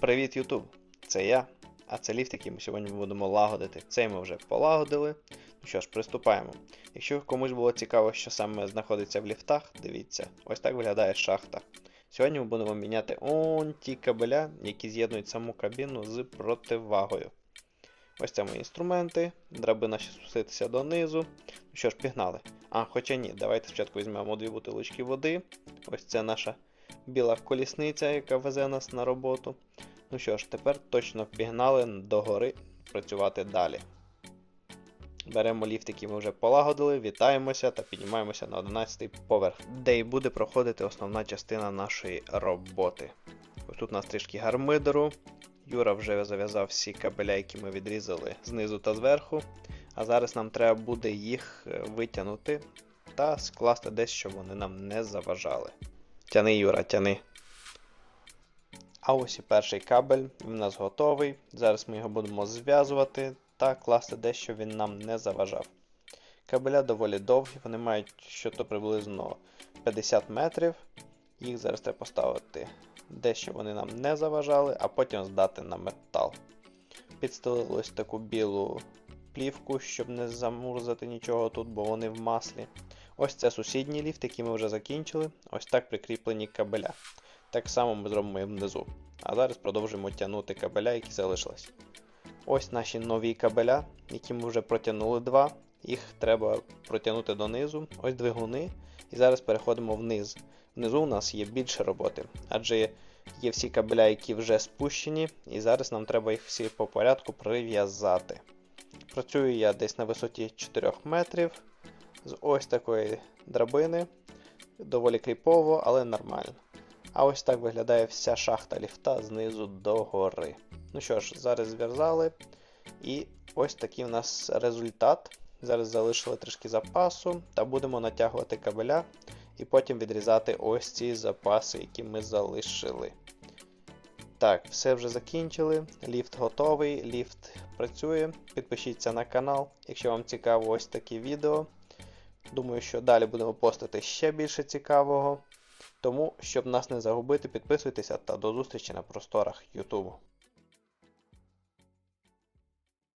Привіт, Ютуб! Це я, а це ліфт, який ми сьогодні будемо лагодити. Цей ми вже полагодили. Ну що ж, приступаємо. Якщо комусь було цікаво, що саме знаходиться в ліфтах, дивіться, ось так виглядає шахта. Сьогодні ми будемо міняти он ті кабеля, які з'єднують саму кабіну з противагою. Ось це мої інструменти, драбина ще спуститися донизу. Ну що ж, пігнали. А, хоча ні, давайте спочатку візьмемо дві бутилочки води. Ось це наша біла колісниця, яка везе нас на роботу. Ну що ж, тепер точно пігнали до гори працювати далі. Беремо ліфт, який ми вже полагодили, вітаємося та піднімаємося на 11 поверх, де і буде проходити основна частина нашої роботи. Ось тут у нас трішки гармидеру. Юра вже зав'язав всі кабеля, які ми відрізали знизу та зверху. А зараз нам треба буде їх е, витягнути та скласти десь, щоб вони нам не заважали. Тяни, Юра, тяни. А ось і перший кабель, він у нас готовий. Зараз ми його будемо зв'язувати та класти де, щоб він нам не заважав. Кабеля доволі довгі, вони мають що-то приблизно 50 метрів. Їх зараз треба поставити де, щоб вони нам не заважали, а потім здати на метал. Підстелили ось таку білу плівку, щоб не замурзати нічого тут, бо вони в маслі. Ось це сусідній ліфт, який ми вже закінчили. Ось так прикріплені кабеля. Так само ми зробимо і внизу. А зараз продовжуємо тягнути кабеля, які залишились. Ось наші нові кабеля, які ми вже протягнули два. Їх треба протягнути донизу. Ось двигуни. І зараз переходимо вниз. Внизу у нас є більше роботи, адже є всі кабеля, які вже спущені, і зараз нам треба їх всі по порядку прив'язати. Працюю я десь на висоті 4 метрів з ось такої драбини. Доволі кріпово, але нормально. А ось так виглядає вся шахта ліфта знизу до гори. Ну що ж, зараз зв'язали. І ось такий у нас результат. Зараз залишили трішки запасу та будемо натягувати кабеля і потім відрізати ось ці запаси, які ми залишили. Так, все вже закінчили. Ліфт готовий, ліфт працює. Підпишіться на канал, якщо вам цікаво ось такі відео. Думаю, що далі будемо постити ще більше цікавого. Тому, щоб нас не загубити, підписуйтеся та до зустрічі на просторах YouTube.